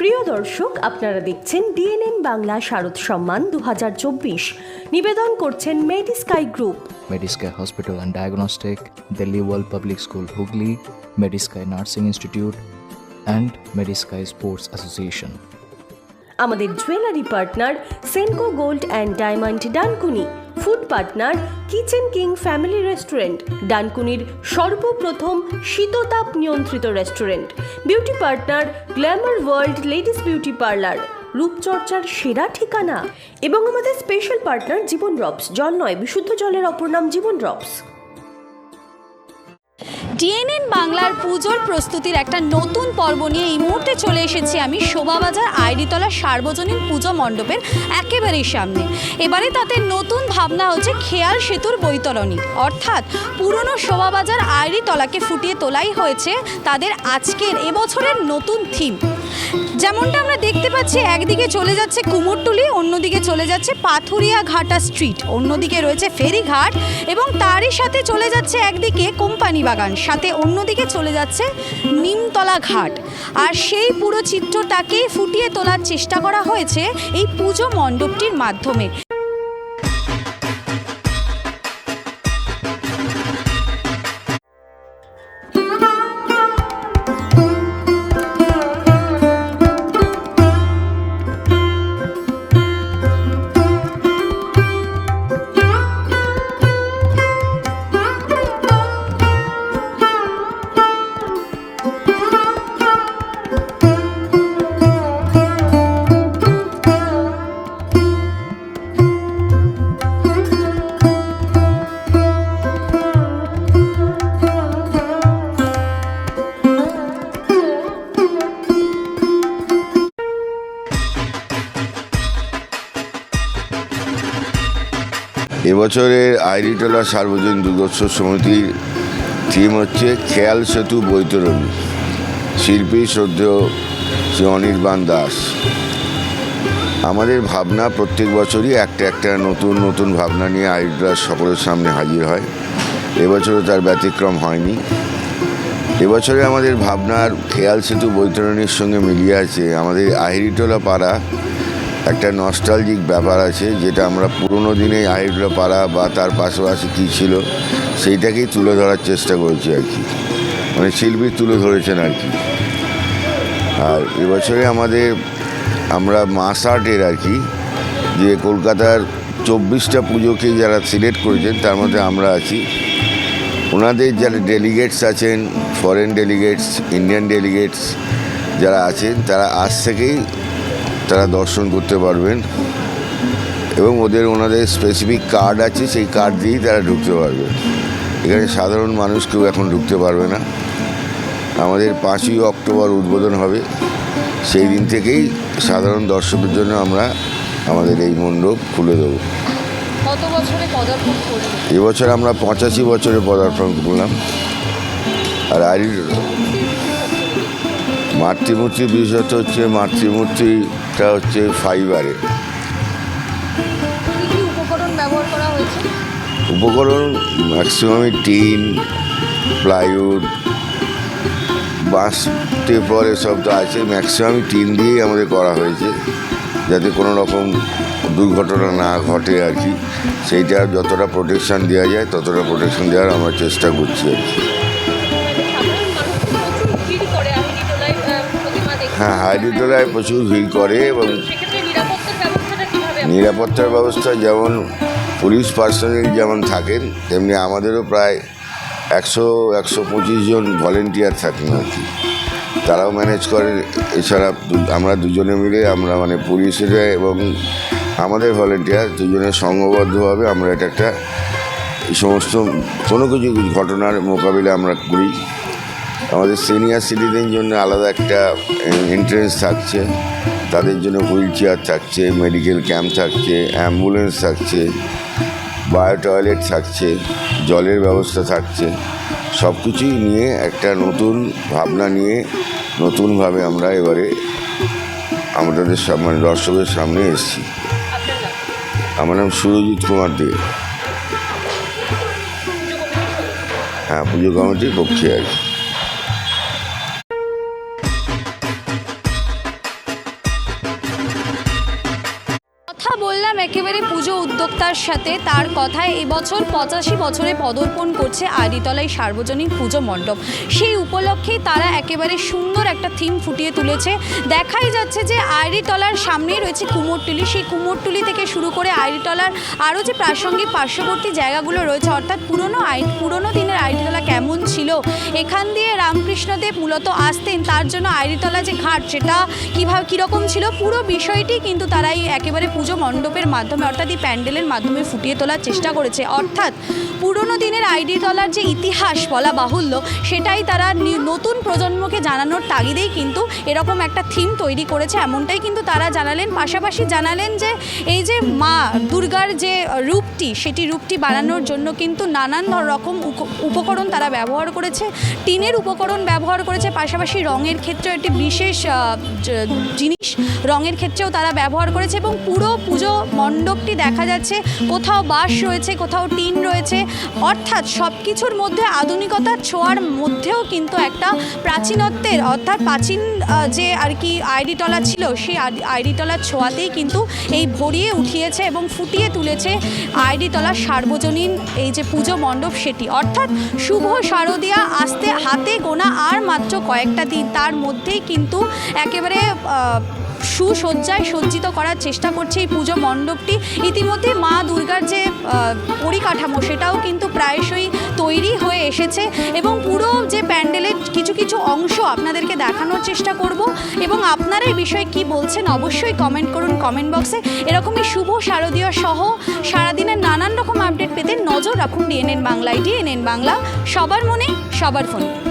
প্রিয় দর্শক আপনারা দেখছেন ডিএনএন বাংলা শারদ সম্মান দুহাজার চব্বিশ। নিবেদন করছেন Medisky group Medisky hospital and diagnostic Delhi world public school Hooghly Medisky nursing institute and Medisky sports association আমাদের jewellery partner Senco gold and diamond Dankuni food partner, kitchen king family restaurant, ডানকুনির সর্বপ্রথম শীততাপ নিয়ন্ত্রিত restaurant, beauty partner, glamour world ladies beauty parlour, রূপচর্চার সেরা ঠিকানা এবং আমাদের special partner জীবন drops জল নয় বিশুদ্ধ জলের অপর নাম জীবন ড্রপস ডিএনএন বাংলার পুজোর প্রস্তুতির একটা নতুন পর্ব নিয়ে এই মুহূর্তে চলে এসেছি আমি শোভাবাজার আইডিতলা সার্বজনীন পুজো মণ্ডপের একেবারেই সামনে। এবারে তাতে নতুন ভাবনা হচ্ছে খেয়াল সেতুর বৈতরণী। অর্থাৎ পুরনো শোভাবাজার আইডিতলাকে ফুটিয়ে তোলাই হয়েছে তাদের আজকের এবছরের নতুন থিম। যেমনটা আমরা দেখতে পাচ্ছি, একদিকে চলে যাচ্ছে কুমোরটুলি, অন্যদিকে চলে যাচ্ছে পাথুরিয়া ঘাটা স্ট্রিট। অন্যদিকে রয়েছে ফেরিঘাট এবং তারই সাথে চলে যাচ্ছে একদিকে কোম্পানি বাগান, সাথে অন্যদিকে চলে যাচ্ছে নিমতলা ঘাট। আর সেই পুরো চিত্রটাকেই ফুটিয়ে তোলার চেষ্টা করা হয়েছে এই পুজো মণ্ডপটির মাধ্যমে। এবছরের আইরিটোলা সার্বজনীন দুর্গোৎসব সমিতির থিম হচ্ছে খেয়াল সেতু বৈতরণী। শিল্পী শ্রদ্ধেয় শ্রী অনির্বাণ দাস। আমাদের ভাবনা প্রত্যেক বছরই একটা একটা নতুন নতুন ভাবনা নিয়ে আইরিটোলা সকলের সামনে হাজির হয়। এবছরও তার ব্যতিক্রম হয়নি। এবছরে আমাদের ভাবনার খেয়াল সেতু বৈতরণীর সঙ্গে মিলিয়ে আছে আমাদের আহিরিটোলা পাড়া একটা নস্টালজিক ব্যাপার আছে, যেটা আমরা পুরোনো দিনে আহিরিটোলা পাড়া বা তার পাশাপাশি কী ছিল, সেইটাকেই তুলে ধরার চেষ্টা করেছি আর কি। মানে শিল্পী তুলে ধরেছেন আর কি। আর এবছরে আমাদের, আমরা মাস আর্টের আর কি, যে কলকাতার চব্বিশটা পুজোকে যারা সিলেক্ট করেছেন, তার মধ্যে আমরা আছি। ওনাদের যারা ডেলিগেটস আছেন ফরেন ডেলিগেটস ইন্ডিয়ান ডেলিগেটস যারা আছেন, তারা আজ থেকেই তারা দর্শন করতে পারবেন। এবং ওদের ওনাদের স্পেসিফিক কার্ড আছে সেই কার্ড দিয়েই তারা ঢুকতে পারবে। এখানে সাধারণ মানুষ কেউ এখন ঢুকতে পারবে না। আমাদের পাঁচই অক্টোবর উদ্বোধন হবে। সেই দিন থেকেই সাধারণ দর্শকের জন্য আমরা আমাদের এই মণ্ডপ খুলে দেবো। এবছর আমরা পঁচাশি বছরে পদার্পণ করলাম। আর আরির মাতৃমূর্তির বিশেষত হচ্ছে মাতৃমূর্তিটা হচ্ছে ফাইবারে উপকরণ ম্যাক্সিমামই টিন প্লাইউড বাঁশ টেপর এসব তো আছে। ম্যাক্সিমামই টিন দিয়েই আমাদের করা হয়েছে যাতে কোনো রকম দুর্ঘটনা না ঘটে আর কি। সেইটা যতটা প্রোটেকশান দেওয়া যায় ততটা প্রোটেকশান দেওয়ার আমরা চেষ্টা করছি আর কি। হ্যাঁ হাইডিটোলায় প্রচুর ভিড় করে এবং নিরাপত্তার ব্যবস্থা যেমন পুলিশ পার্সোনাল যেমন থাকেন তেমনি আমাদেরও প্রায় একশো একশো পঁচিশ জন ভলেন্টিয়ার থাকেন আর কি। তারাও ম্যানেজ করেন এছাড়া আমরা দুজনে মিলে আমরা মানে পুলিশের এবং আমাদের ভলেন্টিয়ার দুজনে সংঘবদ্ধভাবে আমরা এটা একটা এই সমস্ত কোনো কিছু ঘটনার মোকাবিলা আমরা করি। আমাদের সিনিয়র সিটিজেন জন্য আলাদা একটা এন্ট্রেন্স থাকছে। তাদের জন্য হুইল চেয়ার থাকছে মেডিকেল ক্যাম্প থাকছে অ্যাম্বুলেন্স থাকছে বায়ো টয়লেট থাকছে, জলের ব্যবস্থা থাকছে। সব কিছুই নিয়ে একটা নতুন ভাবনা নিয়ে নতুনভাবে আমরা এবারে আমাদের মানে দর্শকের সামনে এসেছি। আমার নাম সুরজিৎ কুমার দে। হ্যাঁ পুজো কমিটির পক্ষে আর কি। একেবারে পুজো উদ্যোক্তার সাথে। তার কথায় এবছর পঁচাশি বছরে পদর্পণ করছে আড়িতলায় সার্বজনীন পুজো মণ্ডপ। সেই উপলক্ষেই তারা একেবারে সুন্দর একটা থিম ফুটিয়ে তুলেছে। দেখাই যাচ্ছে যে আইরিতলার সামনেই রয়েছে কুমোরটুলি। সেই কুমোরটুলি থেকে শুরু করে আইরিতলার আরও যে প্রাসঙ্গিক পার্শ্ববর্তী জায়গাগুলো রয়েছে, অর্থাৎ পুরনো আই, পুরনো দিনের আইরিতলা কেমন ছিল, এখান দিয়ে রামকৃষ্ণদেব মূলত আসতেন। তার জন্য আইরিতলা যে ঘাট, সেটা কীভাবে, কীরকম ছিল, পুরো বিষয়টি কিন্তু তারা এই একেবারে পুজো মণ্ডপের মাধ্যমে অর্থাৎ এই প্যান্ডেলের মাধ্যমে ফুটিয়ে তোলার চেষ্টা করেছে। অর্থাৎ পুরনো দিনের আইডিতলার যে ইতিহাস বলা বাহুল্য, সেটাই তারা নতুন প্রজন্মকে জানানোর তাগিদেই কিন্তু এরকম একটা থিম তৈরি করেছে, এমনটাই কিন্তু তারা জানালেন। পাশাপাশি জানালেন যে, এই যে মা দুর্গার যে রূপটি, সেটি রূপটি বানানোর জন্য কিন্তু নানান রকম উপকরণ তারা ব্যবহার করেছে, টিনের উপকরণ ব্যবহার করেছে, পাশাপাশি রঙের ক্ষেত্রেও একটি বিশেষ জিনিস রঙের ক্ষেত্রেও তারা ব্যবহার করেছে এবং পুরো পুজো মণ্ডপটি দেখা যাচ্ছে, কোথাও বাঁশ রয়েছে, কোথাও টিন রয়েছে অর্থাৎ সব কিছুর মধ্যে আধুনিকতার ছোঁয়ার মধ্যেও কিন্তু একটা প্রাচীনত্বের, অর্থাৎ প্রাচীন যে আর কি আইডিটলা ছিল, সেই আইডি- আইডিটলার ছোঁয়াতেই কিন্তু এই ভরিয়ে উঠিয়েছে এবং ফুটিয়ে তুলেছে আইডিটলার সার্বজনীন এই যে পুজো মণ্ডপ সেটি। অর্থাৎ শুভ শারদিয়া আসতে হাতে গোনা আর মাত্র কয়েকটা দিন, তার মধ্যেই কিন্তু একেবারে সুসজ্জায় সজ্জিত করার চেষ্টা করছে এই পুজো মণ্ডপটি। ইতিমধ্যে মা দুর্গার যে পরিকাঠামো, সেটাও কিন্তু প্রায়শই তৈরি হয়ে এসেছে এবং পুরো যে প্যান্ডেলের কিছু কিছু অংশ আপনাদেরকে দেখানোর চেষ্টা করব এবং আপনারা এই বিষয়ে কি বলছেন অবশ্যই কমেন্ট করুন কমেন্ট বক্সে এরকমই শুভ শারদীয় সহ সারাদিনের নানান রকম আপডেট পেতে নজর রাখুন ডিএনএন বাংলায় ডিএনএন বাংলা, সবার মনে, সবার ফোনে।